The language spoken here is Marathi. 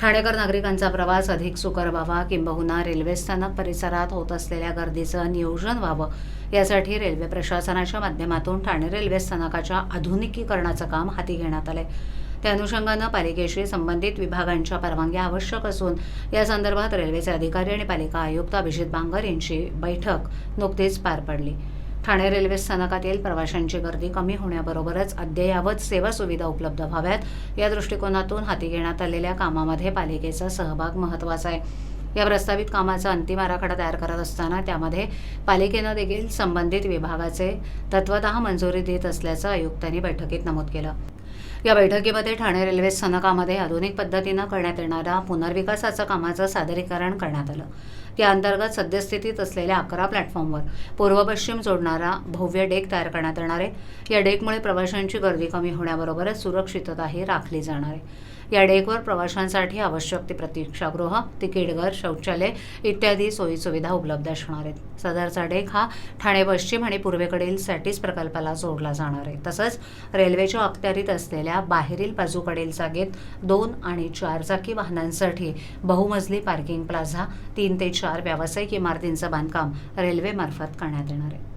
ठाणेकर नागरिकांचा प्रवास अधिक सुकर व्हावा किंबहुना रेल्वे स्थानक परिसरात होत असलेल्या गर्दीचं नियोजन व्हावं. यासाठी रेल्वे प्रशासनाच्या माध्यमातून ठाणे रेल्वे स्थानकाच्या आधुनिकीकरणाचं काम हाती घेण्यात आलंय. त्या अनुषंगानं पालिकेशी संबंधित विभागांच्या परवानग्या आवश्यक असून या संदर्भात रेल्वेचे अधिकारी आणि पालिका आयुक्त अभिजित बांगर यांची बैठक नुकतीच पार पडली. ठाणे रेल्वे स्थानकातील प्रवाशांची गर्दी कमी होण्याबरोबरच अद्ययावत सेवा सुविधा उपलब्ध व्हाव्यात. या दृष्टिकोनातून हाती घेण्यात आलेल्या कामामध्ये पालिकेचा सहभाग महत्त्वाचा आहे. या प्रस्तावित कामाचा अंतिम आराखडा तयार करत असताना त्यामध्ये पालिकेनं देखील संबंधित विभागाचे तत्वत मंजुरी देत असल्याचं आयुक्तांनी बैठकीत नमूद केलं. या बैठकीमध्ये ठाणे रेल्वे स्थानकामध्ये आधुनिक पद्धतीनं करण्यात येणाऱ्या पुनर्विकासाचं कामाचं सादरीकरण करण्यात आलं. त्या अंतर्गत सद्यस्थितीत असलेल्या अकरा प्लॅटफॉर्मवर पूर्व पश्चिम जोडणारा भव्य डेक तयार करण्यात येणार आहे. या डेकमुळे प्रवाशांची गर्दी कमी होण्याबरोबरच सुरक्षितताही राखली जाणार आहे. या डेकवर प्रवाशांसाठी आवश्यक ती प्रतीक्षागृह तिकीटघर शौचालय इत्यादी सोयीसुविधा उपलब्ध असणार आहेत. सदरचा डेक हा ठाणे पश्चिम आणि पूर्वेकडील सॅटिस प्रकल्पाला जोडला जाणार आहे. तसंच रेल्वेच्या अखत्यारीत असलेल्या बाहेरील बाजूकडील जागेत दोन आणि चार चाकी वाहनांसाठी बहुमजली पार्किंग प्लाझा तीन ते चार चार व्यावसायिक इमारतींचं बांधकाम रेल्वेमार्फत करण्यात येणार आहे.